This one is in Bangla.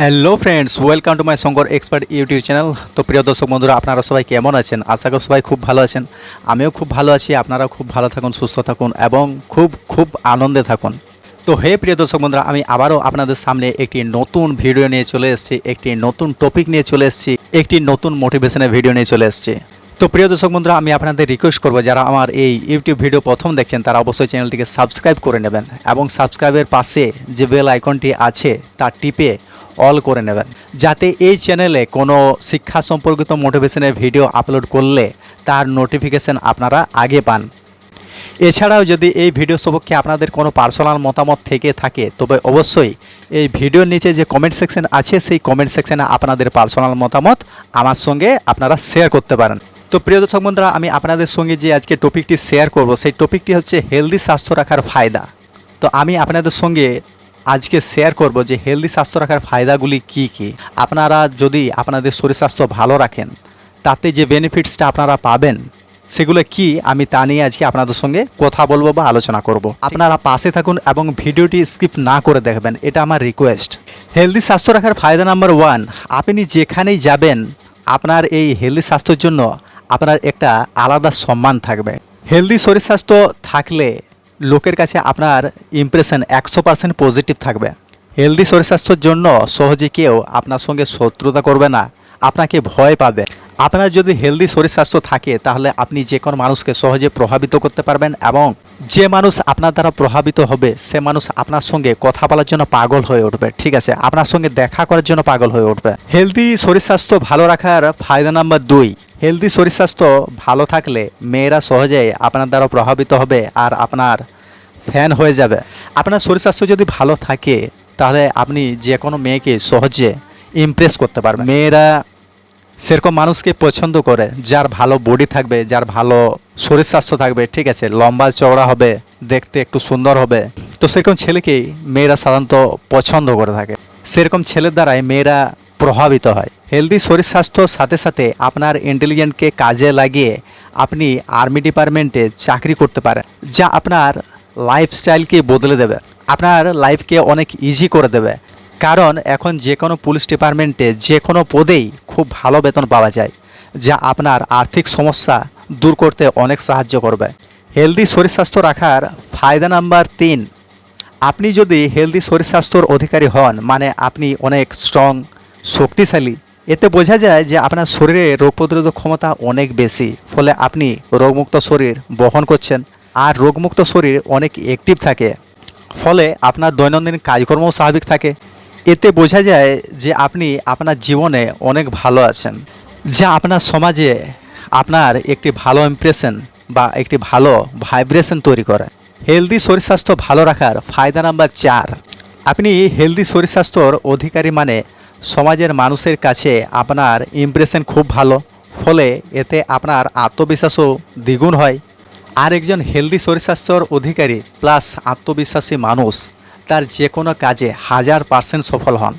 Hello friends welcome to my Shankar expert YouTube channel তো প্রিয় দর্শক বন্ধুরা, আপনারা সবাই কেমন আছেন? আশা করি সবাই খুব ভালো আছেন। আমিও খুব ভালো আছি। আপনারাও খুব ভালো থাকুন, সুস্থ থাকুন এবং খুব খুব আনন্দে থাকুন। তো হে প্রিয় দর্শক বন্ধুরা, আমি আবারও আপনাদের সামনে একটি নতুন ভিডিও নিয়ে চলে এসেছি, একটি নতুন টপিক নিয়ে চলে এসেছি, একটি নতুন মোটিভেশনের ভিডিও নিয়ে চলে এসেছি। তো প্রিয় দর্শক বন্ধুরা, আমি আপনাদের রিকোয়েস্ট করব, যারা আমার এই ইউটিউব ভিডিও প্রথম দেখছেন, তারা অবশ্যই চ্যানেলটিকে সাবস্ক্রাইব করে নেবেন এবং সাবস্ক্রাইবের পাশে যে বেল আইকনটি আছে, তা টিপে অল করে নেবেন যাতে এই চ্যানেলে কোনো শিক্ষা সম্পর্কিত মোটিভেশনের ভিডিও আপলোড করলে তার নোটিফিকেশন আপনারা আগে পান। এছাড়াও যদি এই ভিডিও সম্পর্কে আপনাদের কোনো পার্সোনাল মতামত থেকে থাকে, তবে অবশ্যই এই ভিডিওর নিচে যে কমেন্ট সেকশন আছে, সেই কমেন্ট সেকশনে আপনাদের পার্সোনাল মতামত আমার সঙ্গে আপনারা শেয়ার করতে পারেন। তো প্রিয় দর্শক বন্ধুরা, আমি আপনাদের সঙ্গে যে আজকে টপিকটি শেয়ার করব, সেই টপিকটি হচ্ছে হেলদি স্বাস্থ্য রাখার ফায়দা। তো আমি আপনাদের সঙ্গে আজকে শেয়ার করব যে হেলদি স্বাস্থ্য রাখার ফায়দাগুলি কি কি। আপনারা যদি আপনাদের শরীর স্বাস্থ্য ভালো রাখেন, তাতে যে বেনিফিটসটা আপনারা পাবেন, সেগুলো কি আমি তা নিয়ে আজকে আপনাদের সঙ্গে কথা বলব বা আলোচনা করব। আপনারা পাশে থাকুন এবং ভিডিওটি স্কিপ না করে দেখবেন, এটা আমার রিকোয়েস্ট হেলদি স্বাস্থ্য রাখার ফায়দা নাম্বার ওয়ান আপনি যেখানেই যাবেন, আপনার এই হেলদি স্বাস্থ্যের জন্য আপনার একটা আলাদা সম্মান থাকবে। হেলদি শরীর স্বাস্থ্য থাকলে লোকের কাছে আপনার ইমপ্রেশন একশো পার্সেন্ট পজিটিভ থাকবে। হেলদি শরীর স্বাস্থ্যের জন্য সহজে কেউ আপনার সঙ্গে শত্রুতা করবে না, আপনাকে ভয় পাবে। আপনার যদি হেলদি শরীর স্বাস্থ্য থাকে, তাহলে আপনি যে কোনো মানুষকে সহজে প্রভাবিত করতে পারবেন এবং যে মানুষ আপনার দ্বারা প্রভাবিত হবে, সে মানুষ আপনার সঙ্গে কথা বলার জন্য পাগল হয়ে উঠবে। ঠিক আছে? আপনার সঙ্গে দেখা করার জন্য পাগল হয়ে উঠবে। হেলদি শরীর স্বাস্থ্য ভালো রাখার ফায়দা নাম্বার দুই। হেলদি শরীর স্বাস্থ্য ভালো থাকলে মেয়েরা সহজেই আপনার দ্বারা প্রভাবিত হবে আর আপনার ফ্যান হয়ে যাবে। আপনার শরীর স্বাস্থ্য যদি ভালো থাকে, তাহলে আপনি যে কোনো মেয়েকে সহজে ইমপ্রেস করতে পারবেন। মেয়েরা সেরকম মানুষকে পছন্দ করে, যার ভালো বডি থাকবে, যার ভালো শরীর স্বাস্থ্য থাকবে, ঠিক আছে, লম্বা চওড়া হবে, দেখতে একটু সুন্দর হবে। তো সেরকম ছেলেকেই মেয়েরা সাধারণত পছন্দ করে থাকে। সেরকম ছেলের দ্বারাই মেয়েরা প্রভাবিত হয়। হেলদি শরীর স্বাস্থ্যর সাথে সাথে আপনার ইন্টেলিজেন্টকে কাজে লাগিয়ে আপনি আর্মি ডিপার্টমেন্টে চাকরি করতে পারেন, যা আপনার লাইফস্টাইলকে বদলে দেবে। আপনার লাইফকে অনেক ইজি করে দেবে। কারণ এখন যে কোনো পুলিশ ডিপার্টমেন্টে যে কোনো পদেই খুব ভালো বেতন পাওয়া যায়, যা আপনার আর্থিক সমস্যা দূর করতে অনেক সাহায্য করবে। হেলদি শরীর স্বাস্থ্য রাখার ফায়দা নাম্বার তিন, আপনি যদি হেলদি শরীর স্বাস্থ্যর অধিকারী হন মানে আপনি অনেক স্ট্রং শক্তিশালী, এতে বোঝা যায় যে আপনার শরীরে রোগ প্রতিরোধক ক্ষমতা অনেক বেশি, ফলে আপনি রোগমুক্ত শরীর বহন করছেন, আর রোগমুক্ত শরীর অনেক অ্যাক্টিভ থাকে, ফলে আপনার দৈনন্দিন কাজকর্মও স্বাভাবিক থাকে এতে বোঝা যায় যে আপনি আপনার জীবনে অনেক ভালো আছেন। যা আপনার সমাজে আপনার একটি ভালো ইমপ্রেশন বা একটি ভালো ভাইব্রেশন তৈরি করে। হেলদি শরীর স্বাস্থ্য ভালো রাখার ফায়দা নাম্বার চার। আপনি হেলদি শরীর স্বাস্থ্যর অধিকারী মানে সমাজের মানুষের কাছে আপনার ইমপ্রেশন খুব ভালো। ফলে এতে আপনার আত্মবিশ্বাসও দ্বিগুণ হয়। আর একজন হেলদি শরীর স্বাস্থ্যর অধিকারী প্লাস আত্মবিশ্বাসী মানুষ তার যে কোনো কাজে হাজার পার্সেন্ট সফল হন।